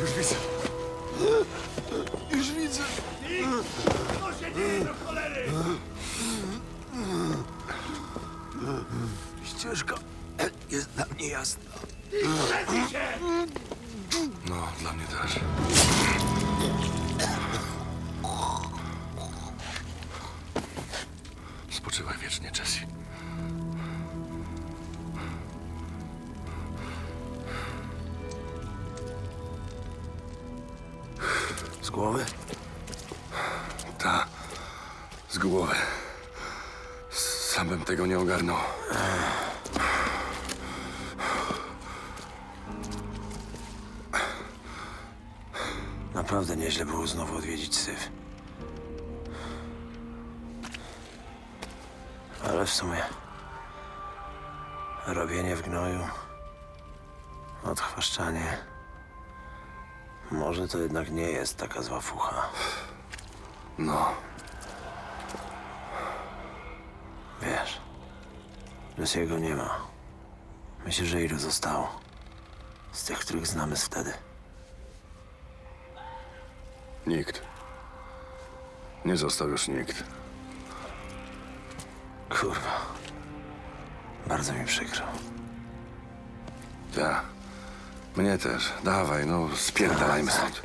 Już widzę. Już widzę. Nikt! Co się dzieje do cholery? Ścieżka jest dla mnie jasna. Przejdź się! No, dla mnie też. Spoczywaj wiecznie, Jessie. Głowy? Ta, z głowy. Sam bym tego nie ogarnął. Naprawdę nieźle było znowu odwiedzić syf. Ale w sumie... Robienie w gnoju... Odchwaszczanie... Może to jednak nie jest taka zła fucha. No, Wiesz... Lucy'ego nie ma. Myślę, że ilu zostało. Z tych, których znamy z wtedy. nikt. Nie został już nikt. Kurwa. Bardzo mi przykro. Ta. Mnie też. Dawaj, no, spierdalajmy stąd.